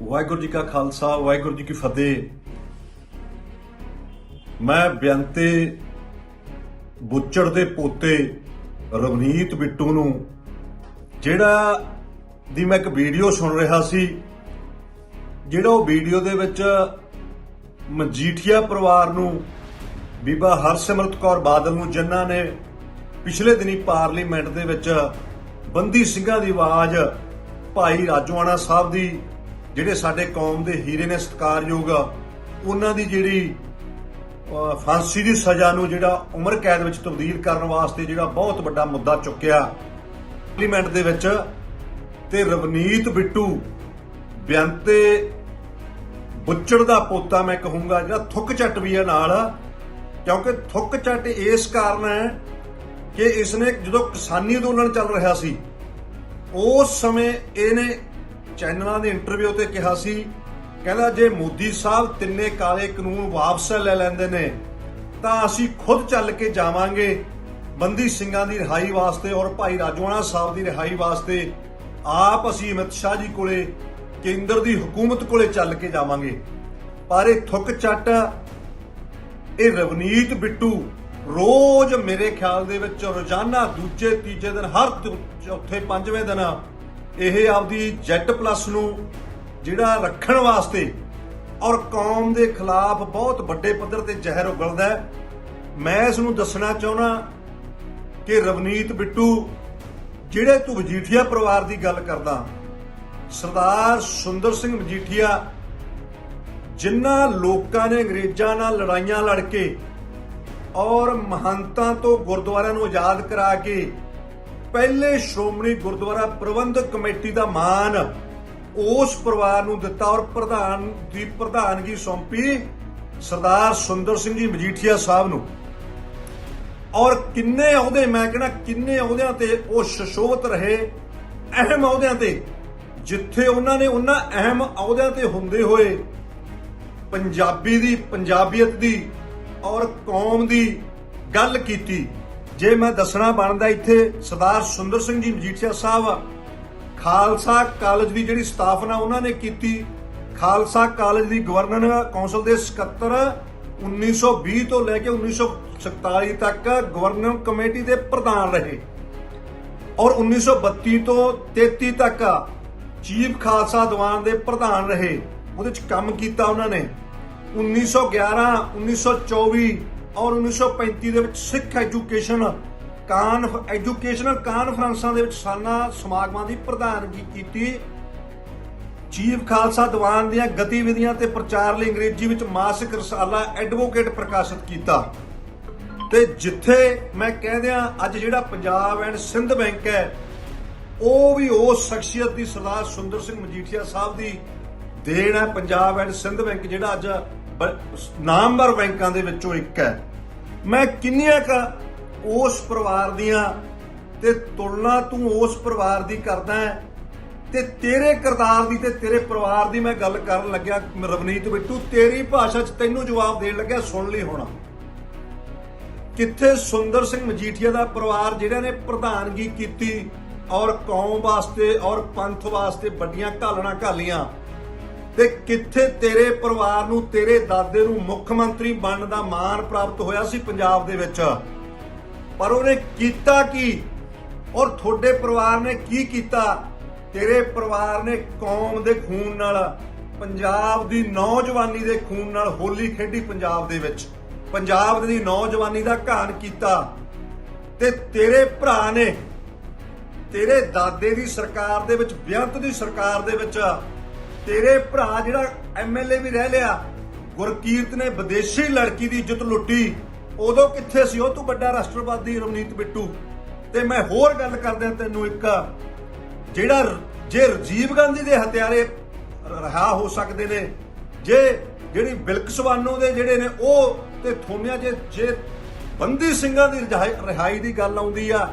ਵਾਹਿਗੁਰੂ ਜੀ ਕਾ ਖਾਲਸਾ, ਵਾਹਿਗੁਰੂ ਜੀ ਕੀ ਫਤਿਹ। ਮੈਂ ਬੇਅੰਤੇ ਬੁੱਚੜ ਦੇ ਪੋਤੇ ਰਵਨੀਤ ਬਿੱਟੂ ਨੂੰ, ਜਿਹੜਾ ਦੀ ਮੈਂ ਇੱਕ ਵੀਡੀਓ ਸੁਣ ਰਿਹਾ ਸੀ, ਜਿਹੜਾ ਉਹ ਵੀਡੀਓ ਦੇ ਵਿੱਚ ਮਜੀਠੀਆ ਪਰਿਵਾਰ ਨੂੰ, ਬੀਬਾ ਹਰਸਿਮਰਤ ਕੌਰ ਬਾਦਲ ਨੂੰ, ਜਿਨ੍ਹਾਂ ਨੇ ਪਿਛਲੇ ਦਿਨੀ ਪਾਰਲੀਮੈਂਟ ਦੇ ਵਿੱਚ ਬੰਦੀ ਸਿੰਘਾਂ ਦੀ ਆਵਾਜ਼ ਭਾਈ ਰਾਜਵਾਨਾ ਸਾਹਿਬ ਦੀ ਜਿਹੜੇ ਸਾਡੇ ਕੌਮ ਦੇ ਹੀਰੇ ਨੇ ਸਤਿਕਾਰਯੋਗ ਉਹਨਾਂ ਦੀ ਜਿਹੜੀ ਫਾਂਸੀ ਦੀ ਸਜ਼ਾ ਨੂੰ ਜਿਹੜਾ ਉਮਰ ਕੈਦ ਵਿੱਚ ਤਬਦੀਲ ਕਰਨ ਵਾਸਤੇ ਜਿਹੜਾ ਬਹੁਤ ਵੱਡਾ ਮੁੱਦਾ ਚੁੱਕਿਆ, ਪਾਰਲੀਮੈਂਟ ਦੇ ਵਿੱਚ ਤੇ ਰਵਨੀਤ ਬਿੱਟੂ ਬੇਅੰਤੇ ਬੁੱਚੜ ਦਾ ਪੋਤਾ ਮੈਂ ਕਹੂੰਗਾ, ਜਿਹੜਾ ਥੁੱਕ ਚੱਟ ਵੀ ਹੈ ਨਾਲ, ਕਿਉਂਕਿ ਥੁੱਕ ਚੱਟ ਇਸ ਕਾਰਨ ਹੈ ਕਿ ਇਸਨੇ ਜਦੋਂ ਕਿਸਾਨੀ ਅੰਦੋਲਨ ਚੱਲ ਰਿਹਾ ਸੀ, ਉਸ ਸਮੇਂ ਇਹਨੇ ਚੈਨਲਾਂ ਦੇ ਇੰਟਰਵਿਊ ਤੇ ਕਿਹਾ ਸੀ, ਕਹਿੰਦਾ ਜੇ ਮੋਦੀ ਸਾਹਿਬ ਤਿੰਨੇ ਕਾਲੇ ਕਾਨੂੰਨ ਵਾਪਸ ਲੈ ਲੈਂਦੇ ਨੇ, ਤਾਂ ਅਸੀਂ ਖੁਦ ਚੱਲ ਕੇ ਜਾਵਾਂਗੇ ਬੰਦੀ ਸਿੰਘਾਂ ਦੀ ਰਿਹਾਈ ਵਾਸਤੇ ਔਰ ਭਾਈ ਰਾਜਵਾਨਾ ਸਾਹਿਬ ਦੀ ਰਿਹਾਈ ਵਾਸਤੇ। ਆਪ ਅਸੀਂ ਅਮਿਤ ਸ਼ਾਹ ਜੀ ਕੋਲੇ, ਕੇਂਦਰ ਦੀ ਹਕੂਮਤ ਕੋਲੇ ਚੱਲ ਕੇ ਜਾਵਾਂਗੇ। ਪਰ ਇਹ ਥੁੱਕ ਚੱਟ, ਇਹ ਰਵਨੀਤ ਬਿੱਟੂ ਰੋਜ਼ ਮੇਰੇ ਖਿਆਲ ਦੇ ਵਿੱਚ ਰੋਜ਼ਾਨਾ ਦੂਜੇ, ਤੀਜੇ ਦਿਨ, ਹਰ ਚੌਥੇ, ਪੰਜਵੇਂ ਦਿਨ ਇਹ ਆਪਦੀ ਜੈਟ ਪਲੱਸ ਨੂੰ ਜਿਹੜਾ ਰੱਖਣ ਵਾਸਤੇ ਔਰ ਕੌਮ ਦੇ ਖਿਲਾਫ ਬਹੁਤ ਵੱਡੇ ਪੱਧਰ ਤੇ ਜ਼ਹਿਰ ਉਗਲਦਾ ਮੈਂ ਇਸ ਨੂੰ ਦੱਸਣਾ ਚਾਹੁੰਦਾ ਕਿ ਰਵਨੀਤ ਬਿੱਟੂ ਜਿਹੜੇ ਤੂੰ ਮਜੀਠੀਆ ਪਰਿਵਾਰ ਦੀ ਗੱਲ ਕਰਦਾ, ਸਰਦਾਰ ਸੁੰਦਰ ਸਿੰਘ ਮਜੀਠੀਆ ਜਿਨ੍ਹਾਂ ਲੋਕਾਂ ਨੇ ਅੰਗਰੇਜ਼ਾਂ ਨਾਲ ਲੜਾਈਆਂ ਲੜ ਕੇ ਔਰ ਮਹੰਤਾਂ ਤੋਂ ਗੁਰਦੁਆਰਿਆਂ ਨੂੰ ਆਜ਼ਾਦ ਕਰਾ ਕੇ ਪਹਿਲੇ ਸ਼੍ਰੋਮਣੀ ਗੁਰਦੁਆਰਾ ਪ੍ਰਬੰਧਕ ਕਮੇਟੀ ਦਾ ਮਾਨ ਉਸ ਪਰਿਵਾਰ ਨੂੰ ਦਿੱਤਾ ਔਰ ਪ੍ਰਧਾਨ ਦੀ ਪ੍ਰਧਾਨਗੀ ਸੌਂਪੀ ਸਰਦਾਰ ਸੁੰਦਰ ਸਿੰਘ ਜੀ ਮਜੀਠੀਆ ਸਾਹਿਬ ਨੂੰ। ਔਰ ਕਿੰਨੇ ਅਹੁਦੇ, ਮੈਂ ਕਹਿੰਦਾ ਕਿੰਨੇ ਅਹੁਦਿਆਂ ਤੇ ਉਹ ਸ਼ਸ਼ੋਭਤ ਰਹੇ, ਅਹਿਮ ਅਹੁਦਿਆਂ ਤੇ, ਜਿੱਥੇ ਉਹਨਾਂ ਨੇ ਉਹਨਾਂ ਅਹਿਮ ਅਹੁਦਿਆਂ ਤੇ ਹੁੰਦੇ ਹੋਏ ਪੰਜਾਬੀ ਦੀ, ਪੰਜਾਬੀਅਤ ਦੀ ਔਰ ਕੌਮ ਦੀ ਗੱਲ ਕੀਤੀ। ਜੇ ਮੈਂ ਦੱਸਣਾ ਬਣਦਾ ਇੱਥੇ, ਸਰਦਾਰ ਸੁੰਦਰ ਸਿੰਘ ਜੀ ਮਜੀਠੀਆ ਸਾਹਿਬ ਖਾਲਸਾ ਕਾਲਜ ਦੀ ਜਿਹੜੀ ਸਥਾਪਨਾ ਉਹਨਾਂ ਨੇ ਕੀਤੀ, ਖਾਲਸਾ ਕਾਲਜ ਦੀ ਗਵਰਨਰ ਕੌਂਸਲ ਦੇ ਸਕੱਤਰ 1920 ਤੋਂ ਲੈ ਕੇ 1947 ਤੱਕ ਗਵਰਨਰ ਕਮੇਟੀ ਦੇ ਪ੍ਰਧਾਨ ਰਹੇ। ਔਰ 1932 ਤੋਂ 33 ਤੱਕ ਚੀਫ ਖਾਲਸਾ ਦੀਵਾਨ ਦੇ ਪ੍ਰਧਾਨ ਰਹੇ। ਉਹਦੇ ਚ ਕੰਮ ਕੀਤਾ ਉਹਨਾਂ ਨੇ। 1911 1924 ਔਰ 1935 ਦੇ ਵਿੱਚ ਸਿੱਖ ਐਜੂਕੇਸ਼ਨ ਕਾਨ ਐਜੂਕੇਸ਼ਨਲ ਕਾਨਫਰੰਸਾਂ ਦੇ ਵਿੱਚ ਸਾਨਾ ਸਮਾਗਮਾਂ ਦੀ ਪ੍ਰਧਾਨਗੀ ਕੀਤੀ। ਚੀਫ ਖਾਲਸਾ ਦੀਵਾਨ ਦੀਆਂ ਗਤੀਵਿਧੀਆਂ ਤੇ ਪ੍ਰਚਾਰ ਲਈ ਅੰਗਰੇਜ਼ੀ ਵਿੱਚ ਮਾਸਿਕ ਰਸਾਲਾ ਐਡਵੋਕੇਟ ਪ੍ਰਕਾਸ਼ਿਤ ਕੀਤਾ। ਤੇ ਜਿੱਥੇ ਮੈਂ ਕਹਿੰਦਿਆਂ, ਅੱਜ ਜਿਹੜਾ ਪੰਜਾਬ ਐਂਡ ਸਿੰਧ ਬੈਂਕ ਹੈ, ਉਹ ਵੀ ਉਸ ਸ਼ਖਸੀਅਤ ਦੀ ਸਰਦਾਰ ਸੁੰਦਰ ਸਿੰਘ ਮਜੀਠੀਆ ਸਾਹਿਬ ਦੀ ਦੇਣ ਹੈ। ਪੰਜਾਬ ਐਂਡ ਸਿੰਧ ਬੈਂਕ ਜਿਹੜਾ ਅੱਜ ਨਾਮਵਰ ਬੈਂਕਾਂ ਦੇ ਵਿੱਚੋਂ ਇੱਕ ਹੈ। ਮੈਂ ਕਿੰਨੀਆਂ ਕ ਉਸ ਪਰਿਵਾਰ ਦੀਆਂ ਤੇ ਤੁਲਨਾ ਤੂੰ ਉਸ ਪਰਿਵਾਰ ਦੀ ਕਰਦਾ ਹੈ ਤੇ ਤੇਰੇ ਕਰਤਾਰ ਦੀ ਤੇ ਤੇਰੇ ਪਰਿਵਾਰ ਦੀ ਮੈਂ ਗੱਲ ਕਰਨ ਲੱਗਿਆ ਰਵਨੀਤ ਬਿੱਟੂ, ਤੇਰੀ ਭਾਸ਼ਾ 'ਚ ਤੈਨੂੰ ਜਵਾਬ ਦੇਣ ਲੱਗਿਆ ਸੁਣ ਲਈ ਹੋਣਾ। ਕਿੱਥੇ ਸੁੰਦਰ ਸਿੰਘ ਮਜੀਠੀਆ ਦਾ ਪਰਿਵਾਰ ਜਿਹੜਾ ਨੇ ਪ੍ਰਧਾਨਗੀ ਕੀਤੀ ਔਰ ਕੌਮ ਵਾਸਤੇ ਔਰ ਪੰਥ ਵਾਸਤੇ ਵੱਡੀਆਂ ਘਾਲਣਾ ਘਾਲੀਆਂ ਤੇ ਕਿੱਥੇ ਤੇਰੇ ਪਰਿਵਾਰ ਨੂੰ, ਤੇਰੇ ਦਾਦੇ ਨੂੰ ਮੁੱਖ ਮੰਤਰੀ ਬਣਨ ਦਾ ਮਾਣ ਪ੍ਰਾਪਤ ਹੋਇਆ ਸੀ ਪੰਜਾਬ ਦੇ ਵਿੱਚ? ਪਰ ਉਹਨੇ ਕੀਤਾ ਕੀ? ਔਰ ਤੁਹਾਡੇ ਪਰਿਵਾਰ ਨੇ ਕੀ ਕੀਤਾ? ਤੇਰੇ ਪਰਿਵਾਰ ਨੇ ਕੌਮ ਦੇ ਖੂਨ ਨਾਲ, ਪੰਜਾਬ ਦੀ ਨੌਜਵਾਨੀ ਦੇ ਖੂਨ ਨਾਲ ਹੋਲੀ ਖੇਡੀ ਪੰਜਾਬ ਦੇ ਵਿੱਚ। ਪੰਜਾਬ ਦੀ ਨੌਜਵਾਨੀ ਦਾ ਘਾਣ ਕੀਤਾ। ਤੇ ਤੇਰੇ ਭਰਾ ਨੇ, ਤੇਰੇ ਦਾਦੇ ਦੀ ਸਰਕਾਰ ਦੇ ਵਿੱਚ, ਬੇਅੰਤ ਦੀ ਸਰਕਾਰ ਦੇ ਵਿੱਚ ਤੇਰੇ ਭਰਾ ਜਿਹੜਾ ਐਮਐਲਏ ਵੀ ਰਹਿ ਲਿਆ, ਗੁਰਕੀਰਤ ਨੇ ਵਿਦੇਸ਼ੀ ਲੜਕੀ ਦੀ ਇੱਜ਼ਤ ਲੁੱਟੀ। ਉਦੋਂ ਕਿੱਥੇ ਸੀ ਉਹ? ਤੋਂ ਵੱਡਾ ਰਾਸ਼ਟਰਵਾਦੀ ਰਵਨੀਤ ਬਿੱਟੂ। ਤੇ ਮੈਂ ਹੋਰ ਗੱਲ ਕਰਦਿਆਂ ਤੈਨੂੰ ਇੱਕ। ਜਿਹੜਾ ਜੇ ਰਜੀਵ ਗਾਂਧੀ ਦੇ ਹਥਿਆਰੇ ਰਹਾ ਹੋ ਸਕਦੇ ਨੇ, ਜੇ ਜਿਹੜੀ ਬਿਲਕਸਵਾਨੋ ਦੇ ਜਿਹੜੇ ਨੇ, ਉਹ ਤੇ ਥੋਮਿਆ ਜੇ ਜੇ ਬੰਦੀ ਸਿੰਘਾਂ ਦੀ ਰਿਹਾਈ- ਰਿਹਾਈ ਦੀ ਗੱਲ ਆਉਂਦੀ ਆ,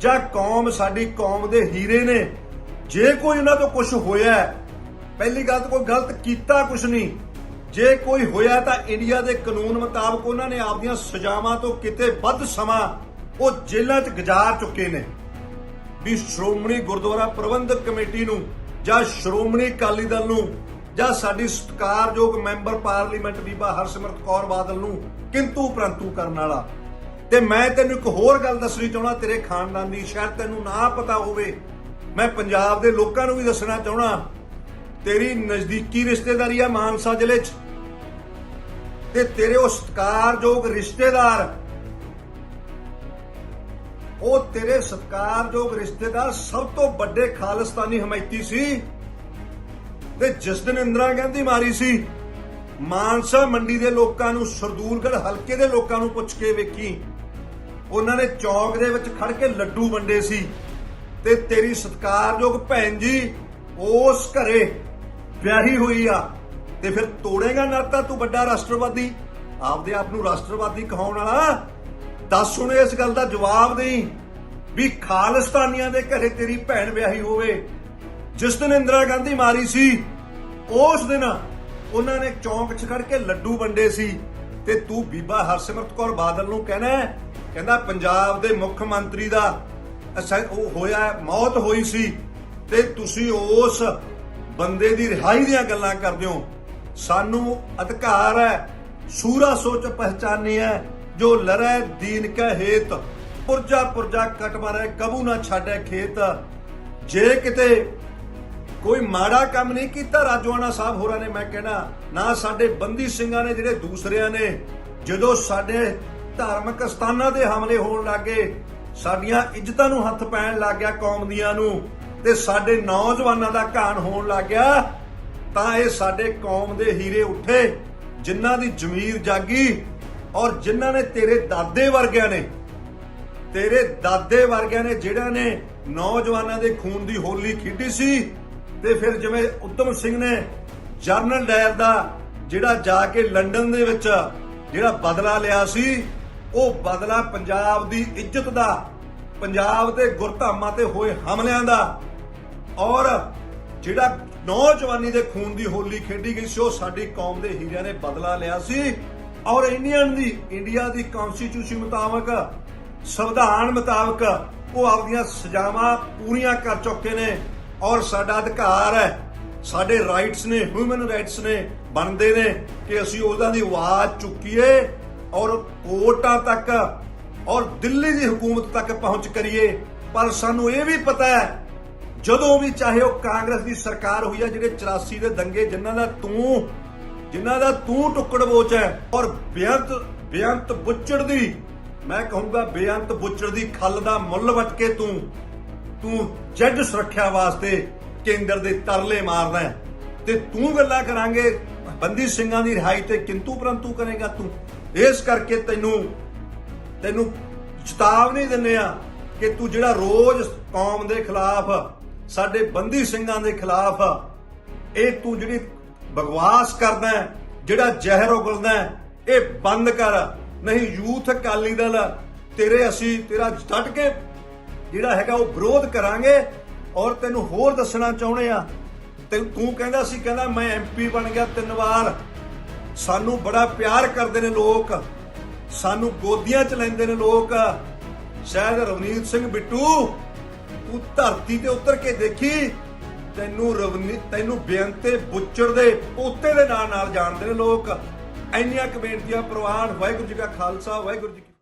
ਜਾਂ ਕੌਮ, ਸਾਡੀ ਕੌਮ ਦੇ ਹੀਰੇ ਨੇ, ਜੇ ਕੋਈ ਉਹਨਾਂ ਤੋਂ ਕੁਝ ਹੋਇਆ ਪਹਿਲੀ ਗੱਲ ਤਾਂ ਕੋਈ ਗਲਤ ਕੀਤਾ ਕੁਝ ਨਹੀਂ। ਜੇ ਕੋਈ ਹੋਇਆ ਤਾਂ ਇੰਡੀਆ ਦੇ ਕਾਨੂੰਨ ਮੁਤਾਬਕ ਉਹਨਾਂ ਨੇ ਆਪਦੀਆਂ ਸਜ਼ਾਵਾਂ ਤੋਂ ਕਿਤੇ ਵੱਧ ਸਮਾਂ ਉਹ ਜੇਲ੍ਹਾਂ 'ਚ ਗੁਜ਼ਾਰ ਚੁੱਕੇ ਨੇ। ਵੀ ਸ਼੍ਰੋਮਣੀ ਗੁਰਦੁਆਰਾ ਪ੍ਰਬੰਧਕ ਕਮੇਟੀ ਨੂੰ ਜਾਂ ਸ਼੍ਰੋਮਣੀ ਅਕਾਲੀ ਦਲ ਨੂੰ ਜਾਂ ਸਾਡੀ ਸਤਿਕਾਰਯੋਗ ਮੈਂਬਰ ਪਾਰਲੀਮੈਂਟ ਬੀਬਾ ਹਰਸਿਮਰਤ ਕੌਰ ਬਾਦਲ ਨੂੰ ਕਿੰਤੂ ਪ੍ਰੰਤੂ ਕਰਨ ਵਾਲਾ। ਤੇ ਮੈਂ ਤੈਨੂੰ ਇੱਕ ਹੋਰ ਗੱਲ ਦੱਸਣੀ ਚਾਹਣਾ ਤੇਰੇ ਖਾਨਦਾਨ ਦੀ ਸ਼ਾਇਦ ਤੈਨੂੰ ਨਾ ਪਤਾ ਹੋਵੇ। ਮੈਂ ਪੰਜਾਬ ਦੇ ਲੋਕਾਂ ਨੂੰ ਵੀ ਦੱਸਣਾ ਚਾਹਣਾ ਤੇਰੀ ਨਜ਼ਦੀਕੀ ਰਿਸ਼ਤੇਦਾਰੀ ਆ ਮਾਨਸਾ ਜ਼ਿਲ੍ਹੇ 'ਚ। ਤੇ ਤੇਰੇ ਉਹ ਸਤਿਕਾਰਯੋਗ ਰਿਸ਼ਤੇਦਾਰ, ਉਹ ਤੇਰੇ ਸਤਿਕਾਰਯੋਗ ਰਿਸ਼ਤੇਦਾਰ ਸਭ ਤੋਂ ਵੱਡੇ ਖਾਲਿਸਤਾਨੀ ਹਮਾਇਤੀ ਸੀ। ਤੇ ਜਿਸ ਦਿਨ ਇੰਦਰਾ ਗਾਂਧੀ ਮਾਰੀ ਸੀ, ਮਾਨਸਾ ਮੰਡੀ ਦੇ ਲੋਕਾਂ ਨੂੰ, ਸਰਦੂਲਗੜ੍ਹ ਹਲਕੇ ਦੇ ਲੋਕਾਂ ਨੂੰ ਪੁੱਛ ਕੇ ਵੇਖੀ। ਉਹਨਾਂ ਨੇ ਚੌਕ ਦੇ ਵਿੱਚ ਖੜ ਕੇ ਲੱਡੂ ਵੰਡੇ ਸੀ। ਤੇ ਤੇਰੀ ਸਤਿਕਾਰਯੋਗ ਭੈਣ ਜੀ, ਉਸ ਘਰੇ ਵਿਆਹੀ ਹੋਈ ਆ ਤੇ ਫਿਰ ਤੋੜੇਗਾ ਨਾਤਾ ਤੂੰ ਵੱਡਾ ਰਾਸ਼ਟਰਵਾਦੀ? ਆਪਦੇ ਆਪ ਨੂੰ ਰਾਸ਼ਟਰਵਾਦੀ ਕਹਾਉਣ ਵਾਲਾ? ਦੱਸ ਹੁਣ ਇਸ ਗੱਲ ਦਾ ਜਵਾਬ ਦੇਈ ਵੀ ਖਾਲਿਸਤਾਨੀਆਂ ਦੇ ਘਰੇ ਤੇਰੀ ਭੈਣ ਵਿਆਹੀ ਹੋਵੇ। ਜਿਸ ਦਿਨ ਇੰਦਰਾ ਗਾਂਧੀ ਮਾਰੀ ਸੀ, ਉਸ ਦਿਨ ਉਹਨਾਂ ਨੇ ਚੌਂਕ 'ਚ ਖੜ ਕੇ ਲੱਡੂ ਵੰਡੇ ਸੀ। ਤੇ ਤੂੰ ਬੀਬਾ ਹਰਸਿਮਰਤ ਕੌਰ ਬਾਦਲ ਨੂੰ ਕਹਿਣਾ ਕਹਿੰਦਾ ਪੰਜਾਬ ਦੇ ਮੁੱਖ ਮੰਤਰੀ ਦਾ ਉਹ ਹੋਇਆ ਮੌਤ ਹੋਈ ਸੀ। ਤੇ ਤੁਸੀਂ ਉਸ ਬੰਦੇ ਦੀ ਰਿਹਾਈ ਦੀਆਂ ਗੱਲਾਂ ਕਰਦੇ ਹੋ। ਸਾਨੂੰ ਅਧਿਕਾਰ ਹੈ, ਸੂਰਾ ਸੋਚ ਪਹਿਚਾਨੇ ਹੈ, ਜੋ ਲੜੈ ਦੀਨ ਕੈ ਹੇਤ। ਪੁਰਜਾ ਪੁਰਜਾ ਕਟ ਮਾਰੇ, ਕਬੂ ਨਾ ਛਾੜੈ ਖੇਤ। ਜੇ ਕਿਤੇ ਕੋਈ ਮਾੜਾ ਕੰਮ ਨਹੀਂ ਕੀਤਾ, ਰਾਜਵਾਨਾ ਸਾਹਿਬ ਹੋਰਾਂ ਨੇ ਮੈਂ ਕਹਿਣਾ, ਨਾ ਸਾਡੇ ਬੰਦੀ ਸਿੰਘਾਂ ਨੇ, ਜਿਹੜੇ ਦੂਸਰਿਆਂ ਨੇ, ਜਦੋਂ ਸਾਡੇ ਧਾਰਮਿਕ ਸਥਾਨਾਂ ਤੇ ਹਮਲੇ ਹੋਣ ਲੱਗੇ ਸਾਡੀਆਂ ਇੱਜ਼ਤਾਂ ਨੂੰ ਹੱਥ ਪੈਣ ਲੱਗ ਗਿਆ ਕੌਮ ਦੀਆਂ ਨੂੰ। ਤੇ ਸਾਡੇ ਨੌਜਵਾਨਾਂ ਦਾ ਘਾਣ ਹੋਣ ਲੱਗ ਗਿਆ, ਤਾਂ ਇਹ ਸਾਡੇ ਕੌਮ ਦੇ ਹੀਰੇ ਉੱਠੇ, ਜਿਨ੍ਹਾਂ ਦੀ ਜ਼ਮੀਰ ਜਾਗੀ ਔਰ ਜਿਨ੍ਹਾਂ ਨੇ ਤੇਰੇ ਦਾਦੇ ਵਰਗਿਆਂ ਨੇ, ਤੇਰੇ ਦਾਦੇ ਵਰਗਿਆਂ ਨੇ ਜਿਹੜਾ ਨੇ ਨੌਜਵਾਨਾਂ ਦੇ ਖੂਨ ਦੀ ਹੋਲੀ ਖੇਡੀ ਸੀ, ਤੇ ਫਿਰ ਜਿਵੇਂ ਉਤਮ ਸਿੰਘ ਨੇ ਜਰਨਲ ਡਾਇਰ ਦਾ ਜਿਹੜਾ ਜਾ ਕੇ ਲੰਡਨ ਦੇ ਵਿੱਚ ਜਿਹੜਾ ਬਦਲਾ ਲਿਆ ਸੀ, ਉਹ ਬਦਲਾ ਪੰਜਾਬ ਦੀ ਇੱਜ਼ਤ ਦਾ, ਪੰਜਾਬ ਦੇ ਗੁਰਧਾਮਾਂ ਤੇ ਹੋਏ ਹਮਲਿਆਂ ਦਾ ਔਰ ਜਿਹੜਾ ਨੌਜਵਾਨੀ ਦੇ ਖੂਨ ਦੀ ਹੋਲੀ ਖੇਡੀ ਗਈ ਸੀ, ਉਹ ਸਾਡੀ ਕੌਮ ਦੇ ਹੀਰਿਆਂ ਨੇ ਬਦਲਾ ਲਿਆ ਸੀ। ਔਰ ਇੰਡੀਅਨ ਦੀ, ਇੰਡੀਆ ਦੀ ਕਨਸਟੀਟਿਊਸ਼ਨ ਮੁਤਾਬਕ, ਸੰਵਿਧਾਨ ਮੁਤਾਬਕ, ਉਹ ਆਪਦੀਆਂ ਸਜ਼ਾਵਾਂ ਪੂਰੀਆਂ ਕਰ ਚੁੱਕੇ ਨੇ। ਔਰ ਸਾਡਾ ਅਧਿਕਾਰ ਹੈ, ਸਾਡੇ ਰਾਈਟਸ ਨੇ ਹਿਊਮਨ ਰਾਈਟਸ ਨੇ, ਬਣਦੇ ਨੇ ਕਿ ਅਸੀਂ ਉਹਨਾਂ ਦੀ ਆਵਾਜ਼ ਚੁੱਕੀਏ ਔਰ ਕੋਰਟਾਂ ਤੱਕ ਔਰ ਦਿੱਲੀ ਦੀ ਹਕੂਮਤ ਤੱਕ ਪਹੁੰਚ ਕਰੀਏ। ਪਰ ਸਾਨੂੰ ਇਹ ਵੀ ਪਤਾ ਹੈ ਜਦੋਂ ਵੀ ਚਾਹੇ ਉਹ ਕਾਂਗਰਸ ਦੀ ਸਰਕਾਰ ਹੋਈ ਆ ਜਿਹੜੇ 84 ਦੇ ਦੰਗੇ ਜਿਨ੍ਹਾਂ ਦਾ ਤੂੰ, ਜਿਨ੍ਹਾਂ ਦਾ ਤੂੰ ਟੁੱਕੜ ਬੋਚ ਹੈ ਔਰ ਬੇਅੰਤ ਬੇਅੰਤ ਬੁੱਚੜ ਦੀ, ਮੈਂ ਕਹੂੰਗਾ ਬੇਅੰਤ ਬੁੱਚੜ ਦੀ ਖੱਲ ਦਾ ਮੁੱਲ ਵਟ ਕੇ ਤੂੰ ਤੂੰ ਜੱਜ ਸੁਰੱਖਿਆ ਵਾਸਤੇ ਕੇਂਦਰ ਦੇ ਤਰਲੇ ਮਾਰਦਾ ਤੇ ਤੂੰ ਗੱਲਾਂ ਕਰਾਂਗੇ, ਬੰਦੀ ਸਿੰਘਾਂ ਦੀ ਰਿਹਾਈ ਤੇ ਕਿੰਤੂ ਪਰੰਤੂ ਕਰੇਗਾ ਤੂੰ। ਇਸ ਕਰਕੇ ਤੈਨੂੰ ਤੈਨੂੰ ਚੇਤਾਵਨੀ ਦਿੰਨੇ ਆ ਕਿ ਤੂੰ ਜਿਹੜਾ ਰੋਜ਼ ਕੌਮ ਦੇ ਖਿਲਾਫ ਸਾਡੇ ਬੰਦੀ ਸਿੰਘਾਂ ਦੇ ਖਿਲਾਫ ਇਹ ਤੂੰ ਜਿਹੜੀ ਬਗਵਾਸ ਕਰਦਾ ਜਿਹੜਾ ਜ਼ਹਿਰ ਉਗਲਦਾ ਇਹ ਬੰਦ ਕਰ। ਨਹੀਂ, ਯੂਥ ਅਕਾਲੀ ਦਲ, ਤੇਰੇ ਅਸੀਂ, ਤੇਰਾ ਡਟ ਕੇ ਜਿਹੜਾ ਹੈਗਾ ਉਹ ਵਿਰੋਧ ਕਰਾਂਗੇ ਔਰ ਤੈਨੂੰ ਹੋਰ ਦੱਸਣਾ ਚਾਹੁੰਦੇ ਆ। ਤੇ ਤੂੰ ਕਹਿੰਦਾ ਸੀ, ਕਹਿੰਦਾ ਮੈਂ ਐਮਪੀ ਬਣ ਗਿਆ ਤਿੰਨ ਵਾਰ। ਸਾਨੂੰ ਬੜਾ ਪਿਆਰ ਕਰਦੇ ਨੇ ਲੋਕ। ਸਾਨੂੰ ਗੋਦੀਆਂ ਚ ਲੈਂਦੇ ਨੇ ਲੋਕ। ਸ਼ਾਇਦ ਰਵਨੀਤ ਸਿੰਘ ਬਿੱਟੂ ਤੂੰ ਧਰਤੀ ਤੇ ਉਤਰ ਕੇ ਦੇਖੀ। ਤੈਨੂੰ ਰਵਨੀ, ਤੈਨੂੰ ਬੇਅੰਤੇ ਬੁੱਚੜ ਦੇ ਪੋਤੇ ਦੇ ਨਾਲ ਨਾਲ ਜਾਣਦੇ ਨੇ ਲੋਕ। ਇੰਨੀਆਂ ਕੁ ਬੇਨਤੀਆਂ, ਪ੍ਰਵਾਨ, ਵਾਹਿਗੁਰੂ ਜੀ ਕਾ ਖਾਲਸਾ, ਵਾਹਿਗੁਰੂ ਜੀ